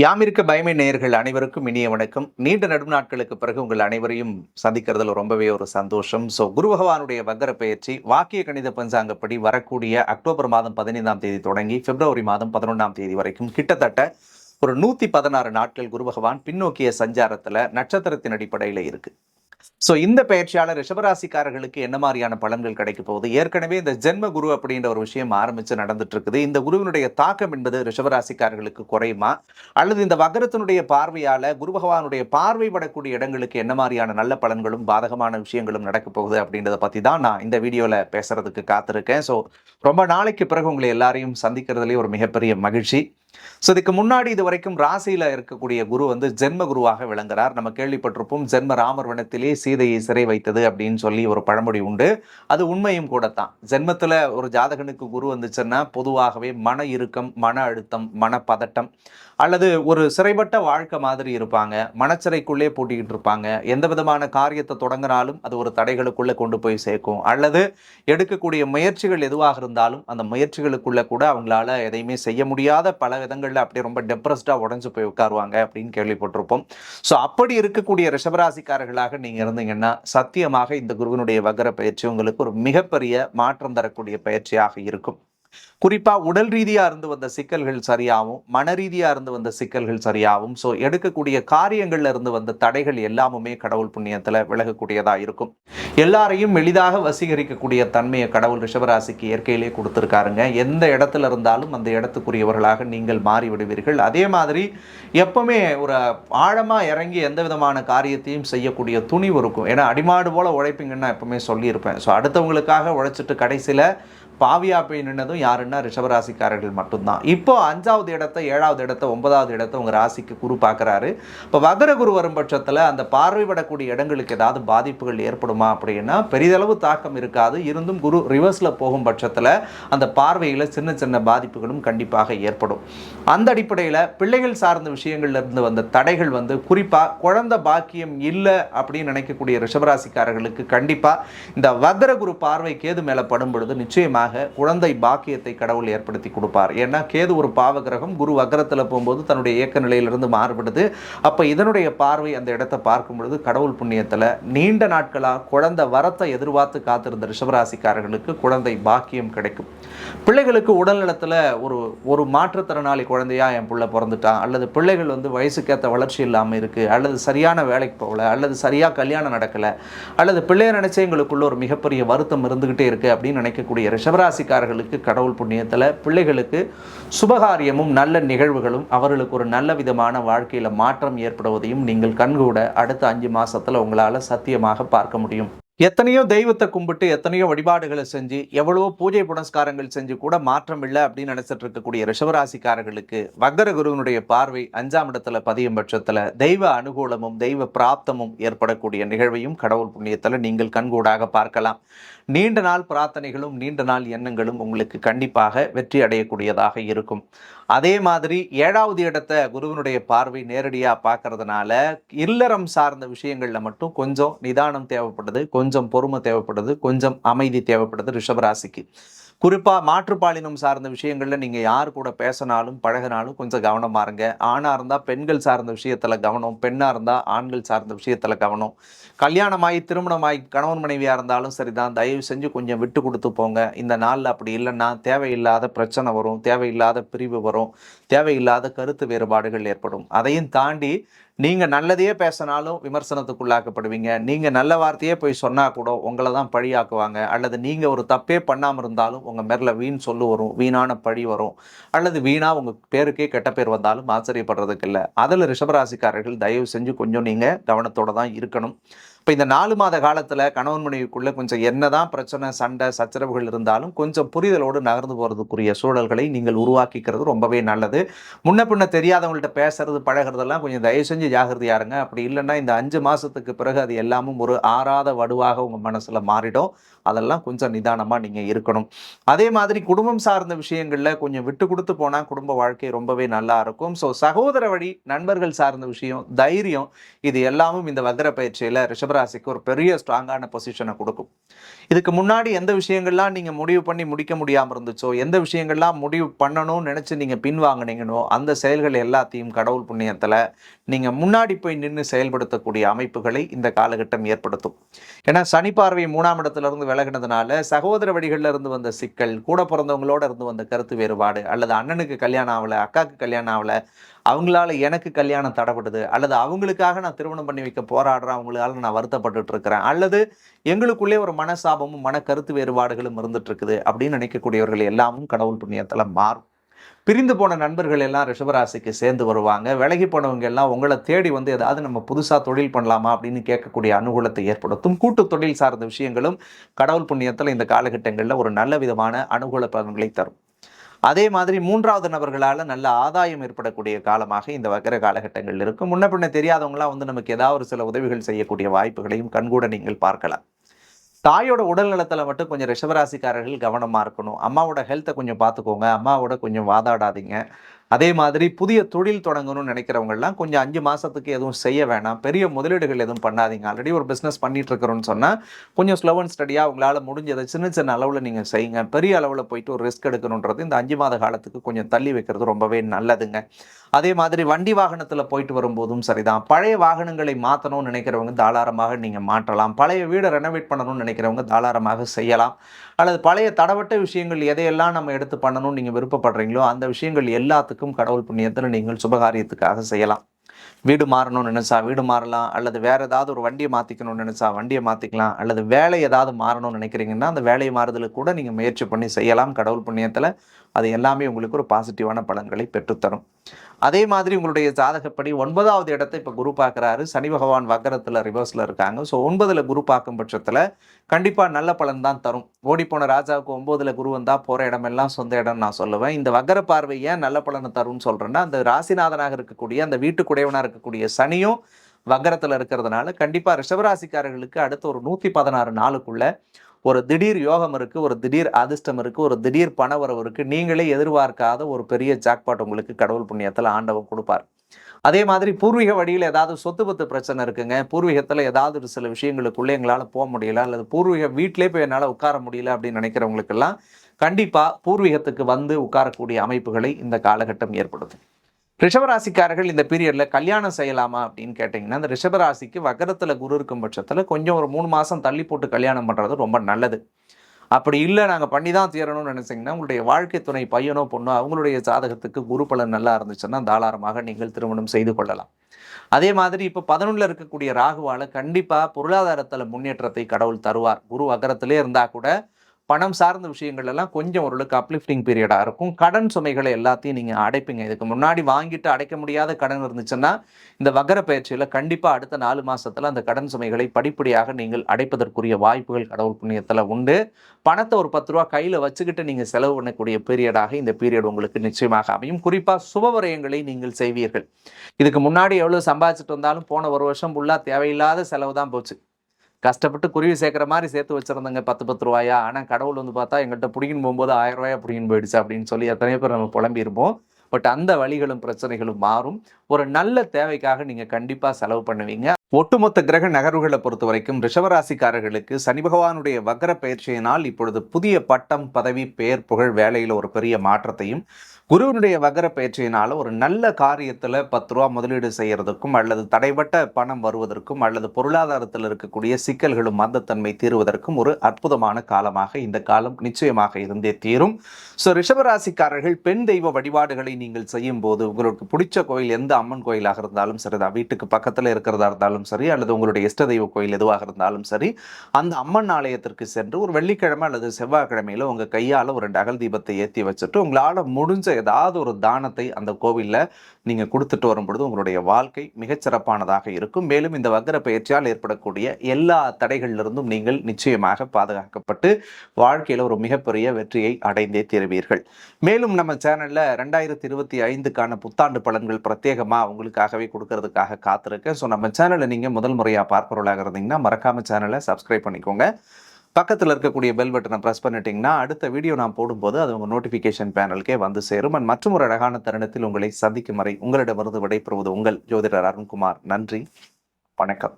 யாமிருக்க பயமை நேயர்கள் அனைவருக்கும் இனிய வணக்கம். நீண்ட நடும் நாட்களுக்கு பிறகு உங்கள் அனைவரையும் சந்திக்கிறதுல ரொம்பவே ஒரு சந்தோஷம். ஸோ குரு பகவானுடைய வக்கர பயிற்சி வாக்கிய கணித பஞ்சாங்கப்படி வரக்கூடிய அக்டோபர் மாதம் பதினைந்தாம் தேதி தொடங்கி பிப்ரவரி மாதம் பதினொன்றாம் தேதி வரைக்கும் கிட்டத்தட்ட ஒரு நூற்றி பதினாறு நாட்கள் குரு பகவான் பின்னோக்கிய சஞ்சாரத்தில் நட்சத்திரத்தின் அடிப்படையில் இருக்கு. ஸோ இந்த பயிற்சியாளர் ரிஷபராசிக்காரர்களுக்கு என்ன மாதிரியான பலன்கள் கிடைக்க போகுது? ஏற்கனவே இந்த ஜென்ம குரு அப்படின்ற ஒரு விஷயம் ஆரம்பித்து நடந்துட்டு இருக்குது இந்த குருவினுடைய தாக்கம் என்பது ரிஷபராசிக்காரர்களுக்கு குறையுமா? அல்லது இந்த வகரத்தினுடைய பார்வையால் குரு பகவானுடைய பார்வை படக்கூடிய இடங்களுக்கு என்ன மாதிரியான நல்ல பலன்களும் பாதகமான விஷயங்களும் நடக்க போகுது அப்படின்றத பற்றி தான் நான் இந்த வீடியோவில் பேசுறதுக்கு காத்திருக்கேன். ஸோ ரொம்ப நாளைக்கு பிறகு உங்களை எல்லாரையும் சந்திக்கிறதுலேயே ஒரு மிகப்பெரிய மகிழ்ச்சி. ஸோ இதுக்கு முன்னாடி இது வரைக்கும் ராசியில இருக்கக்கூடிய குரு வந்து ஜென்ம குருவாக விளங்குறார். நம்ம கேள்விப்பட்டிருப்போம் ஜென்ம ராமர் வனத்திலே சீதையை சிறை வைத்தது அப்படின்னு சொல்லி ஒரு பழமொழி உண்டு. அது உண்மையும் கூட தான் ஜென்மத்தில் ஒரு ஜாதகனுக்கு குரு வந்துச்சுன்னா பொதுவாகவே மன இறுக்கம் மன அழுத்தம் மன பதட்டம் அல்லது ஒரு சிறைப்பட்ட வாழ்க்கை மாதிரி இருப்பாங்க. மனச்சிறைக்குள்ளே பூட்டிக்கிட்டு இருப்பாங்க. எந்த விதமான காரியத்தை தொடங்கினாலும் அது ஒரு தடைகளுக்குள்ளே கொண்டு போய் சேர்க்கும். அல்லது எடுக்கக்கூடிய முயற்சிகள் எதுவாக இருந்தாலும் அந்த முயற்சிகளுக்குள்ள கூட அவங்களால எதையுமே செய்ய முடியாத பல விதங்களில் அப்படியே ரொம்ப டெப்ரெஸ்டாக உடஞ்சு போய் உட்காருவாங்க அப்படின்னு கேள்விப்பட்டிருப்போம். ஸோ அப்படி இருக்கக்கூடிய ரிஷபராசிக்காரர்களாக நீங்கள் இருந்தீங்கன்னா சத்தியமாக இந்த குருவினுடைய வகர பயிற்சி உங்களுக்கு ஒரு மிகப்பெரிய மாற்றம் தரக்கூடிய பயிற்சியாக இருக்கும். குறிப்பாக உடல் ரீதியாக இருந்து வந்த சிக்கல்கள் சரியாகும் மன ரீதியாக இருந்து வந்த சிக்கல்கள் சரியாகும் ஸோ எடுக்கக்கூடிய காரியங்கள்ல இருந்து வந்த தடைகள் எல்லாமுமே கடவுள் புண்ணியத்தில் விலகக்கூடியதாக இருக்கும். எல்லாரையும் எளிதாக வசீகரிக்கக்கூடிய தன்மையை கடவுள் ரிஷபராசிக்கு இயற்கையிலே கொடுத்துருக்காருங்க. எந்த இடத்துல இருந்தாலும் அந்த இடத்துக்குரியவர்களாக நீங்கள் மாறி விடுவீர்கள் அதே மாதிரி எப்பவுமே ஒரு ஆழமாக இறங்கி எந்த விதமான காரியத்தையும் செய்யக்கூடிய துணிவு இருக்கும். ஏன்னா அடிமாடு போல உழைப்பீங்கன்னு நான் எப்பவுமே சொல்லியிருப்பேன். ஸோ அடுத்தவங்களுக்காக உழைச்சிட்டு கடைசியில் பாவியா போய் நின்னதும் யாருன்னா ரிஷபராசிக்காரர்கள் மட்டும்தான். இப்போ அஞ்சாவது இடத்த ஏழாவது இடத்த ஒன்பதாவது இடத்த உங்க ராசிக்கு குரு பார்க்குறாரு. இப்போ வகர குரு வரும் பட்சத்தில் அந்த பார்வைப்படக்கூடிய இடங்களுக்கு ஏதாவது பாதிப்புகள் ஏற்படுமா அப்படின்னா பெரிதளவு தாக்கம் இருக்காது. இருந்தும் குரு ரிவர்ஸில் போகும் பட்சத்தில் அந்த பார்வையில் சின்ன சின்ன பாதிப்புகளும் கண்டிப்பாக ஏற்படும். அந்த அடிப்படையில் பிள்ளைகள் சார்ந்த விஷயங்கள்ல இருந்து வந்த தடைகள் வந்து குறிப்பாக குழந்தை பாக்கியம் இல்லை அப்படின்னு நினைக்கக்கூடிய ரிஷபராசிக்காரர்களுக்கு கண்டிப்பாக இந்த வக்ர குரு பார்வை கேது மேலே படும் பொழுது நிச்சயமாக குழந்தை பாக்கியத்தை கடவுள் ஏற்படுத்தி கொடுப்பார். ஏன்னா கேது ஒரு பாவ கிரகம் குரு வக்கரத்தில் போகும்போது தன்னுடைய இயக்க நிலையிலிருந்து மாறுபடுது. அப்போ இதனுடைய பார்வை அந்த இடத்தை பார்க்கும் பொழுது கடவுள் புண்ணியத்தில் நீண்ட நாட்களாக குழந்தை வரத்தை எதிர்பார்த்து காத்திருந்த ரிஷபராசிக்காரர்களுக்கு குழந்தை பாக்கியம் கிடைக்கும். பிள்ளைகளுக்கு உடல்நலத்தில் ஒரு ஒரு மாற்றுத்திறனாளி குழந்தையா என் பிள்ளை பிறந்துட்டான் அல்லது பிள்ளைகள் வந்து வயசுக்கேற்ற வளர்ச்சி இல்லாமல் இருக்குது அல்லது சரியான வேலைக்கு போகல அல்லது சரியாக கல்யாணம் நடக்கலை அல்லது பிள்ளைய நினைச்சே எங்களுக்குள்ள ஒரு மிகப்பெரிய வருத்தம் இருந்துகிட்டே இருக்குது அப்படின்னு நினைக்கக்கூடிய ரிஷபராசிக்காரர்களுக்கு கடவுள் புண்ணியத்தில் பிள்ளைகளுக்கு சுபகாரியமும் நல்ல நிகழ்வுகளும் அவர்களுக்கு ஒரு நல்ல விதமான வாழ்க்கையில் மாற்றம் ஏற்படுவதையும் நீங்கள் கண்கூட அடுத்த அஞ்சு மாதத்தில் உங்களால் சத்தியமாக பார்க்க முடியும். எத்தனையோ தெய்வத்தை கும்பிட்டு எத்தனையோ வழிபாடுகளை செஞ்சு எவ்வளவோ பூஜை புனஸ்காரங்கள் செஞ்சு கூட மாற்றம் இல்லை அப்படின்னு நினைச்சிட்டு இருக்கக்கூடிய ரிஷவராசிக்காரர்களுக்கு வக்கர குருவினுடைய பார்வை அஞ்சாம் இடத்துல பதியும் பட்சத்துல தெய்வ அனுகூலமும் தெய்வ பிராப்தமும் ஏற்படக்கூடிய நிகழ்வையும் கடவுள் புண்ணியத்துல நீங்கள் கண்கூடாக பார்க்கலாம். நீண்ட நாள் பிரார்த்தனைகளும் நீண்ட நாள் எண்ணங்களும் உங்களுக்கு கண்டிப்பாக வெற்றி அடையக்கூடியதாக இருக்கும். அதே மாதிரி ஏழாவது இடத்த குருவினுடைய பார்வை நேரடியாக பார்க்கறதுனால இல்லறம் சார்ந்த விஷயங்களில் மட்டும் கொஞ்சம் நிதானம் தேவைப்படுது கொஞ்சம் கொஞ்சம் பொறுமை தேவைப்படுது கொஞ்சம் அமைதி தேவைப்படுது ரிஷபராசிக்கு. குறிப்பாக மாற்றுப்பாலினம் சார்ந்த விஷயங்களில் நீங்கள் யார் கூட பேசினாலும் பழகினாலும் கொஞ்சம் கவனமாக இருங்க ஆணாக இருந்தால் பெண்கள் சார்ந்த விஷயத்தில் கவனம் பெண்ணாக இருந்தால் ஆண்கள் சார்ந்த விஷயத்தில் கவனம். கல்யாணமாகி திருமணமாகி கணவன் மனைவியாக இருந்தாலும் சரிதான். தயவு செஞ்சு கொஞ்சம் விட்டு கொடுத்து போங்க. இந்த நாளில் அப்படி இல்லைன்னா தேவையில்லாத பிரச்சனை வரும் தேவையில்லாத பிரிவு வரும் தேவையில்லாத கருத்து வேறுபாடுகள் ஏற்படும். அதையும் தாண்டி நீங்கள் நல்லதையே பேசினாலும் விமர்சனத்துக்குள்ளாக்கப்படுவீங்க. நீங்கள் நல்ல வார்த்தையே போய் சொன்னால் கூட உங்களை தான் பழியாக்குவாங்க. அல்லது நீங்கள் ஒரு தப்பே பண்ணாமல் இருந்தாலும் உங்கள் மேரில் வீண் சொல்லு வரும் வீணான பழி வரும். அல்லது வீணாக உங்கள் பேருக்கே கெட்ட பேர் வந்தாலும் ஆச்சரியப்படுறதுக்கு இல்லை. அதில் ரிஷபராசிக்காரர்கள் தயவு செஞ்சு கொஞ்சம் நீங்கள் கவனத்தோடு தான் இருக்கணும். இப்போ இந்த நாலு மாத காலத்தில் கணவன் மனைவிக்குள்ளே கொஞ்சம் என்னதான் பிரச்சனை சண்டை சச்சரவுகள் இருந்தாலும் கொஞ்சம் புரிதலோடு நகர்ந்து போகிறதுக்குரிய சூழல்களை நீங்கள் உருவாக்கிக்கிறது ரொம்பவே நல்லது. முன்ன பின்ன தெரியாதவங்கள்ட்ட பேசுறது பழகிறதெல்லாம் கொஞ்சம் தயவு செஞ்சு ஜாகிரதையாக இருங்க. அப்படி இல்லைன்னா இந்த அஞ்சு மாதத்துக்கு பிறகு அது எல்லாமும் ஒரு ஆறாத வடுவாக உங்கள் மனசில் மாறிடும். அதெல்லாம் கொஞ்சம் நிதானமாக நீங்கள் இருக்கணும். அதே மாதிரி குடும்பம் சார்ந்த விஷயங்களில் கொஞ்சம் விட்டு கொடுத்து போனால் குடும்ப வாழ்க்கை ரொம்பவே நல்லா இருக்கும். ஸோ சகோதர வழி நண்பர்கள் சார்ந்த விஷயம் தைரியம் இது எல்லாமும் இந்த வக்ர பயிற்சியில் ரிஷபராசி கும்பராசிக்கு ஒரு பெரிய ஸ்ட்ராங்கான பொசிஷனை கொடுக்கும். இதுக்கு முன்னாடி எந்த விஷயங்கள்லாம் நீங்கள் முடிவு பண்ணி முடிக்க முடியாமல் இருந்துச்சோ எந்த விஷயங்கள்லாம் முடிவு பண்ணணும்னு நினச்சி நீங்கள் பின்வாங்கினீங்கனோ அந்த செயல்கள் எல்லாத்தையும் கடவுள் புண்ணியத்தில் நீங்கள் முன்னாடி போய் நின்று செயல்படுத்தக்கூடிய அமைப்புகளை இந்த காலகட்டம் ஏற்படுத்தும். ஏன்னா சனி பார்வை மூணாம் இடத்துல இருந்து விலகினதுனால சகோதர வழிகளில் இருந்து வந்த சிக்கல் கூட பிறந்தவங்களோட இருந்து வந்த கருத்து வேறுபாடு அல்லது அண்ணனுக்கு கல்யாணம் ஆகலை அக்காவுக்கு கல்யாணம் ஆகலை அவங்களால எனக்கு கல்யாணம் தடப்படுது அல்லது அவங்களுக்காக நான் திருமணம் பண்ணி வைக்க போராடுறேன் அவங்களால நான் வருத்தப்பட்டுட்டு இருக்கிறேன் அல்லது எங்களுக்குள்ளே ஒரு மனசாபமும் மன கருத்து வேறுபாடுகளும் இருந்துட்டு இருக்குது அப்படின்னு நினைக்கக்கூடியவர்கள் எல்லாமும் கடவுள் புண்ணியத்தில் மாறும். பிரிந்து போன நண்பர்கள் எல்லாம் ரிஷபராசிக்கு சேர்ந்து வருவாங்க. விலகி போனவங்க எல்லாம் உங்களை தேடி வந்து ஏதாவது நம்ம புதுசாக தொழில் பண்ணலாமா அப்படின்னு கேட்கக்கூடிய அனுகூலத்தை ஏற்படுத்தும். கூட்டு தொழில் சார்ந்த விஷயங்களும் கடவுள் புண்ணியத்தில் இந்த காலகட்டங்களில் ஒரு நல்ல விதமான அனுகூல பலன்களை தரும். அதே மாதிரி மூன்றாவது நபர்களால் நல்ல ஆதாயம் ஏற்படக்கூடிய காலமாக இந்த வக்கர காலகட்டங்கள் இருக்கும் முன்ன பின்ன தெரியாதவங்களாம் வந்து நமக்கு ஏதாவது ஒரு சில உதவிகள் செய்யக்கூடிய வாய்ப்புகளையும் கண்கூட நீங்கள் பார்க்கலாம். தாயோட உடல் நலத்தில் மட்டும் கொஞ்சம் ரிஷபராசிக்காரர்கள் கவனமாக இருக்கணும். அம்மாவோட ஹெல்த்தை கொஞ்சம் பார்த்துக்கோங்க. அம்மாவோட கொஞ்சம் வாதாடாதீங்க. அதே மாதிரி புதிய தொழில் தொடங்கணும்னு நினைக்கிறவங்கலாம் கொஞ்சம் அஞ்சு மாதத்துக்கு எதுவும் செய்ய வேணாம். பெரிய முதலீடுகள் எதுவும் பண்ணாதீங்க. ஆல்ரெடி ஒரு பிஸ்னஸ் பண்ணிட்டு இருக்கிறோன்னு சொன்னால் கொஞ்சம் ஸ்லோ அண்ட் ஸ்டடியாக உங்களால் முடிஞ்சதை சின்ன சின்ன அளவில் நீங்கள் செய்யுங்க. பெரிய அளவில் போயிட்டு ஒரு ரிஸ்க் எடுக்கணுன்றது இந்த அஞ்சு மாத காலத்துக்கு கொஞ்சம் தள்ளி வைக்கிறது ரொம்பவே நல்லதுங்க. அதே மாதிரி வண்டி வாகனத்தில் போயிட்டு வரும்போதும் சரிதான். பழைய வாகனங்களை மாற்றணும்னு நினைக்கிறவங்க தாராளமாக நீங்கள் மாற்றலாம். பழைய வீடை ரெனோவேட் பண்ணணும்னு நினைக்கிறவங்க தாராளமாக செய்யலாம். அல்லது பழைய தடவட்ட விஷயங்கள் எதையெல்லாம் நம்ம எடுத்து பண்ணணும்னு நீங்கள் விருப்பப்படுறீங்களோ அந்த விஷயங்கள் எல்லாத்துக்கும் கடவுள் புண்ணியத்தில் நீங்கள் சுபகாரியத்துக்காக செய்யலாம். வீடு மாறணும்னு நினச்சா வீடு மாறலாம் அல்லது வேறு ஏதாவது ஒரு வண்டியை மாற்றிக்கணும்னு நினச்சா வண்டியை மாற்றிக்கலாம் அல்லது வேலை ஏதாவது மாறணும்னு நினைக்கிறீங்கன்னா அந்த வேலையை மாறுதலுக்கு கூட நீங்கள் முயற்சி பண்ணி செய்யலாம். கடவுள் புண்ணியத்தில் அது எல்லாமே உங்களுக்கு ஒரு பாசிட்டிவான பலன்களை பெற்றுத்தரும். அதே மாதிரி உங்களுடைய ஜாதகப்படி ஒன்பதாவது இடத்தை இப்போ குரு பார்க்குறாரு. சனி பகவான் வக்கரத்தில் ரிவர்ஸில் இருக்காங்க. ஸோ ஒன்பதில் குரு பார்க்கும் பட்சத்தில் கண்டிப்பாக நல்ல பலன் தான் தரும். ஓடிப்போன ராஜாவுக்கு ஒம்போதில் குரு வந்தால் போகிற இடமெல்லாம் சொந்த இடம் நான் சொல்லுவேன். இந்த வக்கர பார்வை ஏன் நல்ல பலனை தரும்னு சொல்கிறேன்னா அந்த ராசிநாதனாக இருக்கக்கூடிய அந்த வீட்டுக்குடையவனாக இருக்கக்கூடிய சனியும் வக்கரத்தில் இருக்கிறதுனால கண்டிப்பாக ரிஷபராசிக்காரர்களுக்கு அடுத்த ஒரு நூற்றி பதினாறு நாளுக்குள்ளே ஒரு திடீர் யோகம் இருக்குது ஒரு திடீர் அதிர்ஷ்டம் இருக்குது ஒரு திடீர் பணவரவு இருக்குது நீங்களே எதிர்பார்க்காத ஒரு பெரிய ஜாக்பாட் உங்களுக்கு கடவுள் புண்ணியத்தில் ஆண்டவன் கொடுப்பார். அதே மாதிரி பூர்வீக வழியில் ஏதாவது சொத்து பத்து பிரச்சனை இருக்குங்க பூர்வீகத்தில் ஏதாவது ஒரு சில விஷயங்களுக்குள்ளே எங்களால் போக முடியல அல்லது பூர்வீக வீட்டிலே போய் என்னால் உட்கார முடியல அப்படின்னு நினைக்கிறவங்களுக்கெல்லாம் கண்டிப்பாக பூர்வீகத்துக்கு வந்து உட்காரக்கூடிய அமைப்புகளை இந்த காலகட்டம் ஏற்படுத்தும். ரிஷபராசிக்காரர்கள் இந்த பீரியடில் கல்யாணம் செய்யலாமா அப்படின்னு கேட்டிங்கன்னா அந்த ரிஷபராசிக்கு வக்கரத்தில் குரு இருக்கும் பட்சத்தில் கொஞ்சம் ஒரு மூணு மாதம் தள்ளி போட்டு கல்யாணம் பண்ணுறது ரொம்ப நல்லது. அப்படி இல்லை நாங்கள் பண்ணி தான் தீரணும்னு நினச்சிங்கன்னா உங்களுடைய வாழ்க்கை துணை பையனோ பொண்ணோ அவங்களுடைய ஜாதகத்துக்கு குரு பலன் நல்லா இருந்துச்சுன்னா தாராளமாக நீங்கள் திருமணம் செய்து கொள்ளலாம். அதே மாதிரி இப்போ பதினொன்றில் இருக்கக்கூடிய ராகுவால் கண்டிப்பாக பொருளாதாரத்தில் முன்னேற்றத்தை கடவுள் தருவார். குரு அகரத்திலே இருந்தால் கூட பணம் சார்ந்த விஷயங்கள் எல்லாம் கொஞ்சம் ஓரளவுக்கு அப்லிஃப்டிங் பீரியடாக இருக்கும். கடன் சுமைகளை எல்லாத்தையும் நீங்கள் அடைப்பீங்க. இதுக்கு முன்னாடி வாங்கிட்டு அடைக்க முடியாத கடன் இருந்துச்சுன்னா இந்த வகர பயிற்சியில் கண்டிப்பாக அடுத்த நாலு மாதத்தில் அந்த கடன் சுமைகளை படிப்படியாக நீங்கள் அடைப்பதற்குரிய வாய்ப்புகள் கடவுள் புண்ணியத்தில் உண்டு. பணத்தை ஒரு பத்து ரூபா கையில் வச்சுக்கிட்டு நீங்கள் செலவு பண்ணக்கூடிய பீரியடாக இந்த பீரியட் உங்களுக்கு நிச்சயமாக அமையும். குறிப்பாக சுபவரயங்களை நீங்கள் செய்வீர்கள். இதுக்கு முன்னாடி எவ்வளோ சம்பாதிச்சுட்டு வந்தாலும் போன ஒரு வருஷம் ஃபுல்லாக தேவையில்லாத செலவு தான் போச்சு. கஷ்டப்பட்டு குருவி சேர்க்குற மாதிரி சேர்த்து வச்சுருந்தங்க. பத்து பத்து ரூபாயா? ஆனால் கடவுள் வந்து பார்த்தா எங்கள்கிட்ட பிடிக்கின்னு போகும்போது ஆயிரம் ரூபாயா பிடிக்கின்னு போயிடுச்சு அப்படின்னு சொல்லி எத்தனையோ பேர் நம்ம புலம்பியிருப்போம். பட் அந்த வழிகளும் பிரச்சனைகளும் மாறும். ஒரு நல்ல தேவைக்காக நீங்கள் கண்டிப்பாக செலவு பண்ணுவீங்க. ஒட்டுமொத்த கிரக நகர்வுகளை பொறுத்த வரைக்கும் ரிஷவராசிக்காரர்களுக்கு சனி பகவானுடைய வக்கர பயிற்சியினால் இப்பொழுது புதிய பட்டம் பதவி பெயர் புகழ் வேலையில் ஒரு பெரிய மாற்றத்தையும் குருவினுடைய வக்கர பயிற்சியினால் ஒரு நல்ல காரியத்தில் பத்து ரூபா முதலீடு செய்கிறதுக்கும் அல்லது தடைப்பட்ட பணம் வருவதற்கும் அல்லது பொருளாதாரத்தில் இருக்கக்கூடிய சிக்கல்களும் மந்தத்தன்மை தீருவதற்கும் ஒரு அற்புதமான காலமாக இந்த காலம் நிச்சயமாக இருந்தே தீரும். ஸோ ரிஷபராசிக்காரர்கள் பெண் தெய்வ வழிபாடுகளை நீங்கள் செய்யும் போது உங்களுக்கு பிடிச்ச கோயில் எந்த அம்மன் கோயிலாக இருந்தாலும் சரிதான் வீட்டுக்கு பக்கத்தில் இருக்கிறதா இருந்தாலும் சரி அல்லது உங்களுடைய இஷ்ட தெய்வ கோயில் எதுவாக இருந்தாலும் சரி அந்த அம்மன் ஆலயத்திற்கு சென்று ஒரு வெள்ளிக்கிழமை அல்லது செவ்வாய்க்கிழமையில் உங்கள் கையால் ஒரு அகல் தீபத்தை ஏற்றி வச்சுட்டு உங்களால் முடிஞ்ச ஏதாவது ஒரு தானத்தை அந்த கோவிலில் நீங்கள் கொடுத்துட்டு வரும்பொழுது உங்களுடைய வாழ்க்கை மிகச்சிறப்பானதாக இருக்கும். மேலும் இந்த வக்கர பயிற்சியால் ஏற்படக்கூடிய எல்லா தடைகளிலிருந்தும் நீங்கள் நிச்சயமாக பாதுகாக்கப்பட்டு வாழ்க்கையில் ஒரு மிகப்பெரிய வெற்றியை அடைந்தே தீருவீர்கள். மேலும் நம்ம சேனலில் ரெண்டாயிரத்தி இருபத்தி ஐந்துக்கான புத்தாண்டு பலன்கள் பிரத்யேகமாக உங்களுக்காகவே கொடுக்கறதுக்காக காத்திருக்கேன். ஸோ நம்ம சேனலை நீங்கள் முதல் முறையாக பார்ப்பவர்களாக இருந்தீங்கன்னா மறக்காமல் சேனலை சப்ஸ்கிரைப் பண்ணிக்கோங்க. பக்கத்தில் இருக்கக்கூடிய பெல் பட்டனை ப்ரெஸ் பண்ணிட்டீங்கன்னா அடுத்த வீடியோ நான் போடும்போது அது உங்கள் நோட்டிஃபிகேஷன் பேனலுக்கே வந்து சேரும். அண்ட் மற்றும் ஒரு அழகான தருணத்தில் உங்களை சந்திக்கும் வரை உங்களிடமிருந்து விடைபெறுவது உங்கள் ஜோதிடர் அருண்குமார். நன்றி. வணக்கம்.